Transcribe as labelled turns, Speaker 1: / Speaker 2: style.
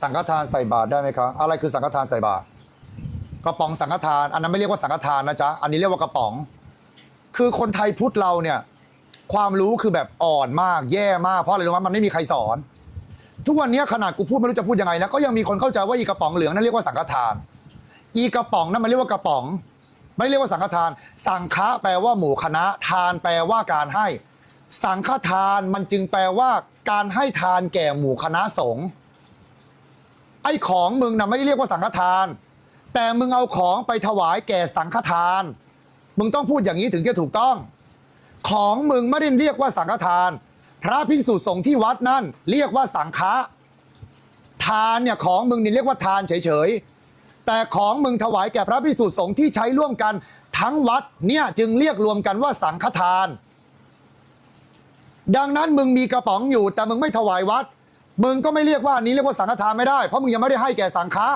Speaker 1: สังฆทานใส่บาตรได้ไหมครับอะไรคือสังฆทานใส่บาตรกระป๋องสังฆทาน อันนั้นไม่เรียกว่าสังฆทานนะจ๊ะอันนี้เรียกว่ากระป๋อง คือคนไทยพุทธเราเนี่ย ความรู้คือแบบอ่อนมากแย่มากเพราะอะไรรู้ไหมมันไม่มีใครสอน ทุกวันนี้ขนาดกูพูดไม่รู้จะพูดยังไงนะก็ยังมีคนเข้าใจว่าอีกระป๋องเหลืองนั่นเรียกว่าสังฆทาน อีกระป๋องนั่นมันเรียกว่ากระป๋อง ไม่เรียกว่าสังฆทาน สังฆะแปลว่าหมู่คณะทานแปลว่าการให้ สังฆทานมันจึงแปลว่าการให้ทานแก่หมู่คณะสงฆ์ ไอ้ของมึงนะไม่ได้เรียกว่าสังฆทาน แต่มึงเอาของไปถวายแก่สังฆทาน มึงต้องพูดอย่างนี้ถึงจะถูกต้อง ของมึงไม่ได้เรียกว่าสังฆทาน พระภิกษุสงฆ์ที่วัดนั่นเรียกว่าสังฆะทานเนี่ยของมึงนี่เรียกว่าทานเฉยๆ แต่ของมึงถวายแก่พระภิกษุสงฆ์ที่ใช้ร่วมกันทั้งวัดเนี่ยจึงเรียกรวมกันว่าสังฆทาน ดังนั้นมึงมีกระป๋องอยู่แต่มึงไม่ถวายวัด มึงก็ไม่เรียกว่าอันนี้เรียกว่าสังฆทานไม่ได้เพราะมึงยังไม่ได้ให้แก่สังฆะ